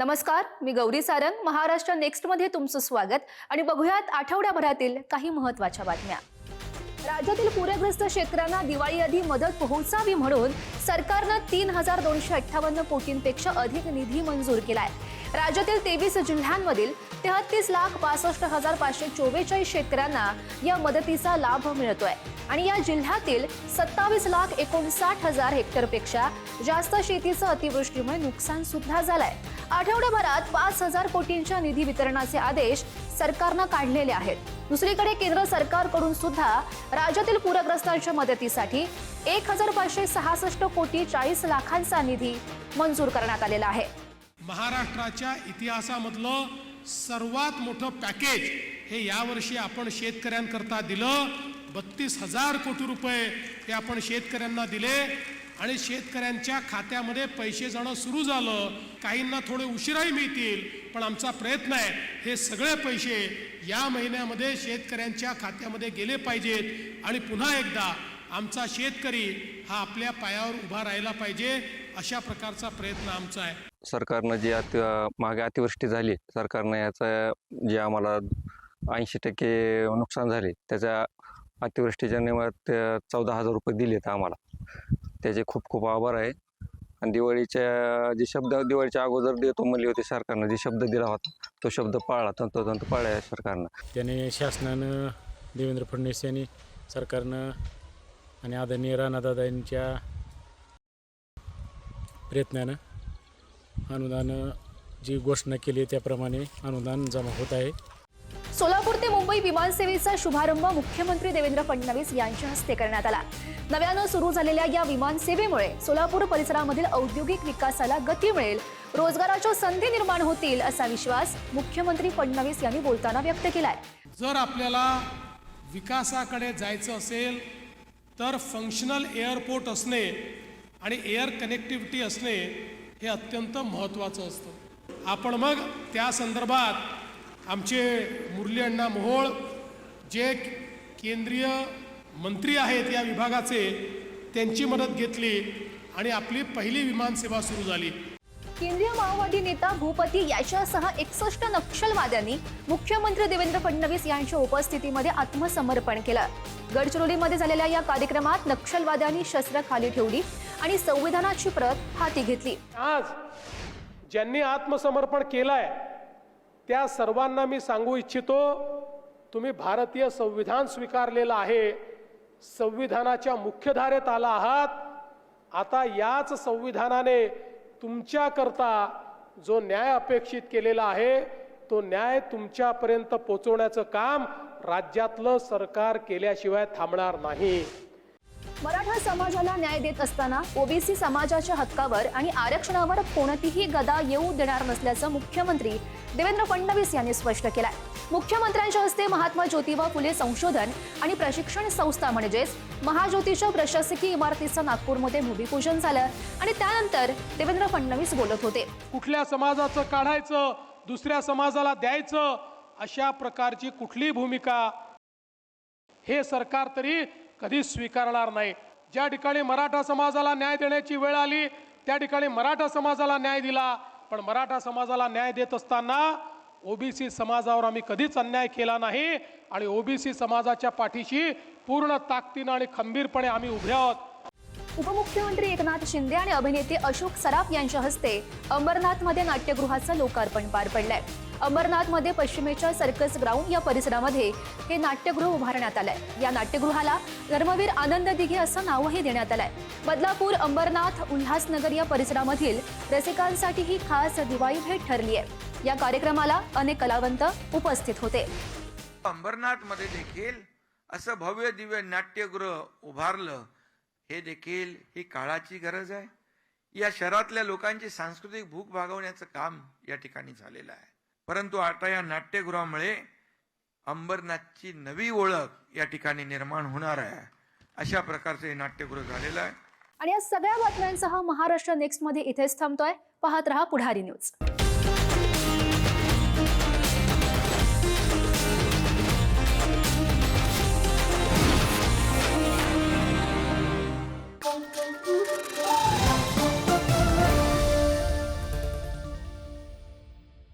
नमस्कार मी गौरी सारंग महाराष्ट्र नेक्स्टमध्ये तुमचं स्वागत आणि बघूयात आठवड्याभरातील काही महत्त्वाच्या बातम्या. राज्यातील पूरग्रस्त शेतकऱ्यांना दिवाळी आधी मदत पोहोचावी म्हणून सरकारनं तीन हजार दोनशे अठ्ठावन्न कोटींपेक्षा अधिक निधी मंजूर केलाय. राज्यातील तेवीस जिल्ह्यांमधील तेहतीस लाख पासष्ट हजार पाचशे चोवेचाळीस शेतकऱ्यांना या मदतीचा लाभ मिळतोय. आणि या जिल्ह्यातील सत्तावीस लाख एकोणसाठ हजार हेक्टरपेक्षा जास्त शेतीचं अतिवृष्टीमुळे नुकसान सुद्धा झालंय. आठवड्याभरात पाच हजार कोटींच्या निधी वितरणाचे आदेश सरकारनं काढलेले आहेत. दुसरीकडे केंद्र सरकारकडून सुद्धा राज्यातील पूरग्रस्तांच्या मदतीसाठी एक हजार पाचशे सहासष्ट कोटी चाळीस लाखांचा निधी मंजूर करण्यात आलेला आहे. महाराष्ट्राच्या इतिहासामधलं सर्वात मोठं पॅकेज हे यावर्षी आपण शेतकऱ्यांकरता दिलं. बत्तीस हजार कोटी रुपये हे आपण शेतकऱ्यांना दिले. आणि शेतकऱ्यांच्या खात्यामध्ये पैसे जाणं सुरू झालं. काहींना थोडे उशिराही मिळतील पण आमचा प्रयत्न आहे हे सगळे पैसे या महिन्यामध्ये शेतकऱ्यांच्या खात्यामध्ये गेले पाहिजेत. आणि पुन्हा एकदा आमचा शेतकरी हा आपल्या पायावर उभा राहिला पाहिजे अशा प्रकारचा प्रयत्न आमचा आहे. सरकारनं जे अति मागे अतिवृष्टी झाली सरकारनं याचं जे आम्हाला ऐंशी टक्के नुकसान झाले त्याच्या अतिवृष्टीच्या निमित्त चौदा हजार रुपये दिलेत आम्हाला. त्याचे खूप खूप आभार आहे. आणि दिवाळीच्या जे शब्द दिवाळीच्या अगोदर देतो म्हणले होते सरकारनं जे शब्द दिला होता तो शब्द पाळला तंतोतंत पाळला सरकारनं. त्याने शासनानं देवेंद्र फडणवीस यांनी सरकारनं आणि आदरणीय राणादादा यांच्या प्रयत्नानं अनुदान जी घोषणा केली त्याप्रमाणे अनुदान जमा होत आहे. सोलापूर ते मुंबई विमानसेवेचा शुभारंभ मुख्यमंत्री देवेंद्र फडणवीस यांच्या हस्ते करण्यात आला. नव्यानं सुरू झालेल्या या विमानसेवेमुळे सोलापूर परिसरामधील औद्योगिक विकासाला गती मिळेल रोजगाराच्या संधी निर्माण होतील असा विश्वास मुख्यमंत्री फडणवीस यांनी बोलताना व्यक्त केलाय. जर आपल्याला विकासाकडे जायचं असेल तर फंक्शनल एअरपोर्ट असणे आणि एअर कनेक्टिव्हिटी असणे हे अत्यंत महत्त्वाचं असतं. आपण मग त्या संदर्भात आमचे मुरली अण्णा मोहोळ जे केंद्रीय मंत्री आहेत या विभागाचे त्यांची मदत घेतली आणि आपली पहिली विमानसेवा सुरू झाली. केंद्रीय माओवादी नेता भूपती याच्यासह एकसष्ट नक्षलवाद्यांनी मुख्यमंत्री देवेंद्र फडणवीस यांच्या उपस्थितीमध्ये आत्मसमर्पण केलं. गडचिरोलीमध्ये झालेल्या या कार्यक्रमात नक्षलवाद्यांनी शस्त्र खाली ठेवली आणि संविधानाची प्रत हाती घेतली. आज ज्यांनी आत्मसमर्पण केलंय त्या सर्वांना मी सांगू इच्छितो तुम्ही भारतीय संविधान स्वीकारलेलं आहे संविधानाच्या मुख्यधारेत आला आहात आता याच संविधानाने तुमच्याकरता जो न्याय अपेक्षित केलेला आहे तो न्याय तुमच्यापर्यंत पोचवण्याचं काम राज्यातलं सरकार केल्याशिवाय थांबणार नाही. मराठा समाजाला न्याय देत असताना ओबीसी समाजाच्या हक्कावर आणि आरक्षणावर कोणतीही गदा येऊ देणार नसल्याचं मुख्यमंत्री देवेंद्र फडणवीस यांनी स्पष्ट केलंय. मुख्यमंत्र्यांच्या हस्ते महात्मा ज्योतिबा फुले संशोधन आणि प्रशिक्षण संस्था म्हणजेच महाज्योतिष प्रशासकीय इमारतीचं नागपूरमध्ये भूमिपूजन झालं. आणि त्यानंतर देवेंद्र फडणवीस बोलत होते. कुठल्या समाजाचं काढायचं दुसऱ्या समाजाला द्यायचं अशा प्रकारची कुठली भूमिका हे सरकार तरी कधीच स्वीकारणार नाही. ज्या ठिकाणी मराठा समाजाला न्याय देण्याची वेळ आली त्या ठिकाणी मराठा समाजाला न्याय दिला. पण मराठा समाजाला न्याय देत असताना ओबीसी समाजावर आम्ही कधीच अन्याय केला नाही आणि ओबीसी समाजाच्या पाठीशी पूर्ण ताकदीनं आणि खंबीरपणे आम्ही उभे आहोत. उपमुख्यमंत्री एकनाथ शिंदे आणि अभिनेते अशोक सराफ यांच्या हस्ते अंबरनाथमध्ये नाट्यगृहाचं लोकार्पण पार पडलंय. अंबरनाथमध्ये पश्चिमेच्या सर्कस ग्राउंड या परिसरामध्ये हे नाट्यगृह उभारण्यात आलंय. या नाट्यगृहाला धर्मवीर आनंद दिघे असं नावही देण्यात आलंय. बदलापूर अंबरनाथ उल्हासनगर या परिसरामधील रसिकांसाठी ही खास दिवाळी भेट ठरली आहे या कार्यक्रमाला अनेक कलावंत उपस्थित होते. अंबरनाथमध्ये देखील असं भव्य दिव्य नाट्यगृह उभारलं हे देखील ही काळाची गरज आहे. या शहरातल्या लोकांची सांस्कृतिक भूक भागवण्याचं काम या ठिकाणी झालेलं आहे. परंतु आता या नाट्यगृहामुळे अंबरनाथची नवी ओळख या ठिकाणी निर्माण होणार आहे. अशा प्रकारचं हे नाट्यगृह झालेलं आहे. आणि या सगळ्या बातम्यांसह महाराष्ट्र नेक्स्टमध्ये इथेच थांबतोय. पाहत रहा पुढारी न्यूज.